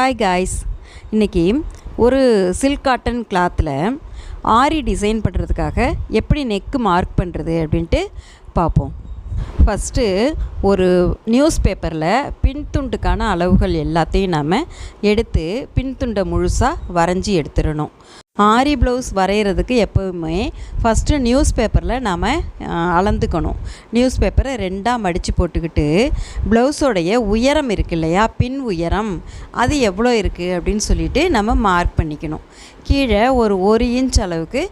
Hi guys இன்றைக்கி ஒரு silk cotton கிளாத்தில் ஆரி டிசைன் பண்ணுறதுக்காக எப்படி நெக்கு மார்க் பண்ணுறது அப்படின்ட்டு பார்ப்போம். ஃபஸ்ட்டு ஒரு நியூஸ் பேப்பரில் பின்துண்டுக்கான அளவுகள் எல்லாத்தையும் நாம் எடுத்து பின்துண்டை முழுசாக வரைஞ்சி எடுத்துடணும். ஆரி ப்ளவுஸ் வரைகிறதுக்கு எப்போவுமே ஃபஸ்ட்டு நியூஸ் பேப்பரில் நாம் அளந்துக்கணும். நியூஸ் பேப்பரை ரெண்டாக மடித்து போட்டுக்கிட்டு ப்ளவுஸோடைய உயரம் இருக்கு இல்லையா? பின் உயரம். அது எவ்வளோ இருக்குது அப்படின்னு சொல்லிட்டு நம்ம மார்க் பண்ணிக்கணும். கீழே ஒரு ஒரு இன்ச் அளவுக்கு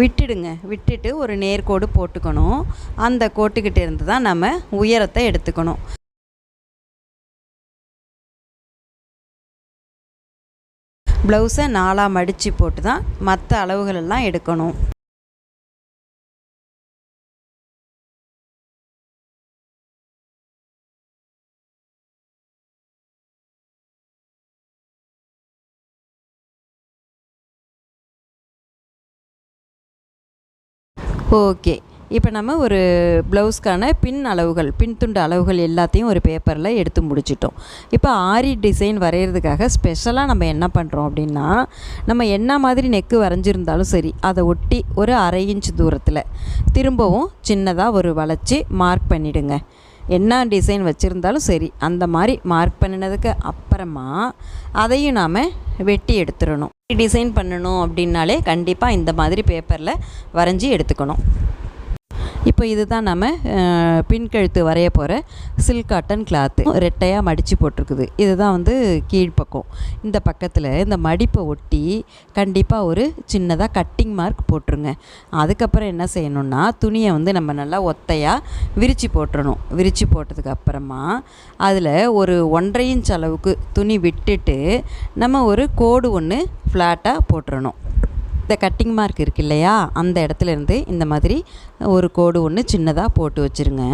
விட்டுடுங்க. விட்டுட்டு ஒரு நேர்கோடு போட்டுக்கணும். அந்த கோட்டுக்கிட்டே இருந்து தான் நம்ம உயரத்தை எடுத்துக்கணும். ப்ளவுஸை நாலாக மடித்து போட்டு தான் மற்ற அளவுகளெல்லாம் எடுக்கணும். ஓகே. இப்போ நம்ம ஒரு ப்ளவுஸ்க்கான பின் அளவுகள் பின் துண்டு அளவுகள் எல்லாத்தையும் ஒரு பேப்பரில் எடுத்து முடிச்சிட்டோம். இப்போ ஆரி டிசைன் வரைகிறதுக்காக ஸ்பெஷலாக நம்ம என்ன பண்ணுறோம் அப்படின்னா நம்ம என்ன மாதிரி நெக்கு வரைஞ்சிருந்தாலும் சரி அதை ஒட்டி ஒரு அரை இன்ச் தூரத்தில் திரும்பவும் சின்னதாக ஒரு வளைச்சி மார்க் பண்ணிவிடுங்க என்ன டிசைன் வச்சுருந்தாலும் சரி அந்த மாதிரி மார்க் பண்ணினதுக்கு அப்புறமா அதையும் நாம் வெட்டி எடுத்துடணும். டிசைன் பண்ணணும் அப்படின்னாலே கண்டிப்பாக இந்த மாதிரி பேப்பரில் வரைஞ்சி எடுத்துக்கணும். இப்போ இதுதான் நம்ம பின்கழுத்து வரைய போகிற சில்க் காட்டன் கிளாத்து ரெட்டையாக மடித்து போட்டிருக்குது. இதுதான் வந்து கீழ்ப்பக்கம் இந்த பக்கத்தில் இந்த மடிப்பை ஒட்டி கண்டிப்பாக ஒரு சின்னதாக கட்டிங் மார்க் போட்டுருங்க. அதுக்கப்புறம் என்ன செய்யணும்னா துணியை வந்து நம்ம நல்லா ஒத்தையாக விரித்து போட்டுறணும். விரித்து போட்டதுக்கு அப்புறமா அதில் ஒரு ஒன்றரை இன்ச் அளவுக்கு துணி விட்டுட்டு நம்ம ஒரு கோடு ஒன்று ஃப்ளாட்டாக போட்டுறணும். இந்த கட்டிங் மார்க் இருக்கு இல்லையா? அந்த இடத்துலேருந்து இந்த மாதிரி ஒரு கோடு ஒன்று சின்னதாக போட்டு வச்சுருங்க.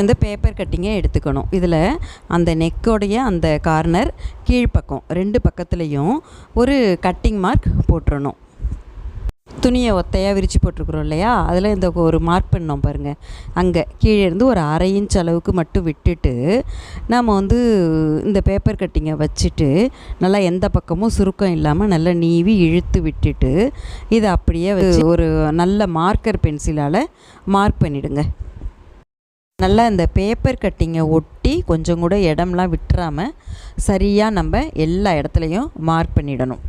இந்த பேப்பர் கட்டிங்கை எடுத்துக்கணும். இதில் அந்த நெக்கோடைய அந்த கார்னர் கீழ்ப்பக்கம் ரெண்டு பக்கத்துலேயும் ஒரு கட்டிங் மார்க் போட்டுறணும். துணியை ஒத்தையாக விரித்து போட்டிருக்குறோம் இல்லையா? அதில் இந்த ஒரு மார்க் பண்ணோம் பாருங்கள் அங்கே கீழே இருந்து ஒரு அரை இன்ச் அளவுக்கு மட்டும் விட்டுட்டு நாம் வந்து இந்த பேப்பர் கட்டிங்கை வச்சுட்டு நல்லா எந்த பக்கமும் சுருக்கம் இல்லாமல் நல்லா நீவி இழுத்து விட்டுட்டு இதை அப்படியே வச்சு ஒரு நல்ல மார்க்கர் பென்சிலால் மார்க் பண்ணிவிடுங்க நல்லா இந்த பேப்பர் கட்டிங்கை ஒட்டி கொஞ்சம் கூட இடம்லாம் விட்டுறாமல் சரியாக நம்ம எல்லா இடத்துலையும் மார்க் பண்ணிடணும்.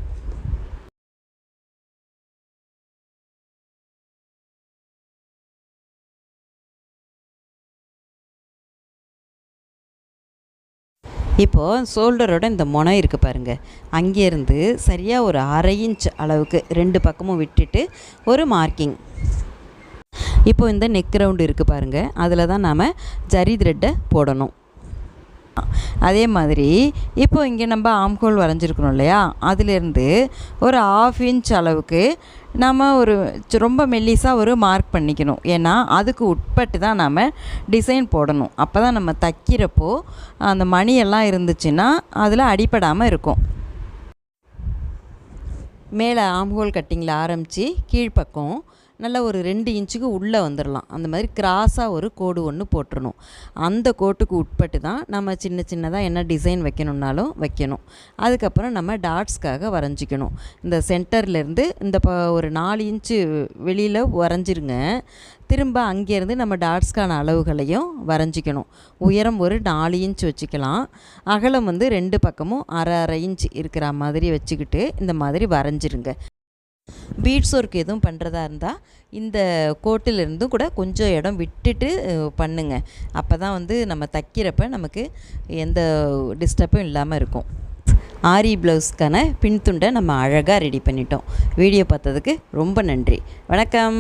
இப்போது ஷோல்டரோட இந்த முனை இருக்குது பாருங்கள் அங்கேருந்து சரியாக ஒரு அரை இன்ச் அளவுக்கு ரெண்டு பக்கமும் விட்டுட்டு ஒரு மார்க்கிங் இப்போ இந்த நெக் ரவுண்டு இருக்குது பாருங்கள் அதில் தான் நாம் ஜரி த்ரெட்டை போடணும். அதே மாதிரி இப்போ இங்கே நம்ம ஆம்கோல் வரைஞ்சிருக்கணும் இல்லையா? அதிலேருந்து ஒரு ஆஃப் இன்ச் அளவுக்கு நம்ம ஒரு ரொம்ப மெல்லிஸாக ஒரு மார்க் பண்ணிக்கணும். ஏன்னா அதுக்கு உட்பட்டு தான் நாம் டிசைன் போடணும். அப்போ தான் நம்ம தைக்கிறப்போ அந்த மணியெல்லாம் இருந்துச்சுன்னா அதில் அடிப்படாமல் இருக்கும். மேலே ஆம்ஹோல் கட்டிங்கில் ஆரம்பித்து கீழ்ப்பக்கம் நல்லா ஒரு ரெண்டு இன்ச்சுக்கு உள்ளே வந்துடலாம் அந்த மாதிரி கிராஸாக ஒரு கோடு ஒன்று போட்டுடணும் அந்த கோட்டுக்கு உட்பட்டு தான் நம்ம சின்ன சின்னதாக என்ன டிசைன் வைக்கணுன்னாலும் வைக்கணும். அதுக்கப்புறம் நம்ம டாட்ஸ்க்காக வரைஞ்சிக்கணும். இந்த சென்டர்லேருந்து இந்த ப ஒரு நாலு இன்ச்சு வெளியில் வரைஞ்சிருங்க. திரும்ப அங்கேருந்து நம்ம டாட்ஸ்க்கான அளவுகளையும் வரைஞ்சிக்கணும். உயரம் ஒரு நாலு இன்ச் வச்சுக்கலாம். அகலம் வந்து ரெண்டு பக்கமும் அரை அரை இன்ச் இருக்கிற மாதிரி வச்சுக்கிட்டு இந்த மாதிரி வரைஞ்சிருங்க. பீட்ஸ் ஒர்க் எதுவும் பண்ணுறதா இருந்தால் இந்த கோட்டிலிருந்தும் கூட கொஞ்சம் இடம் விட்டுட்டு பண்ணுங்க. அப்போ தான் வந்து நம்ம தைக்கிறப்ப நமக்கு எந்த டிஸ்டர்பும் இல்லாமல் இருக்கும். ஆரி ப்ளவுஸ்க்கான பின்துண்டை நம்ம அழகாக ரெடி பண்ணிட்டோம். வீடியோ பார்த்ததுக்கு ரொம்ப நன்றி. வணக்கம்.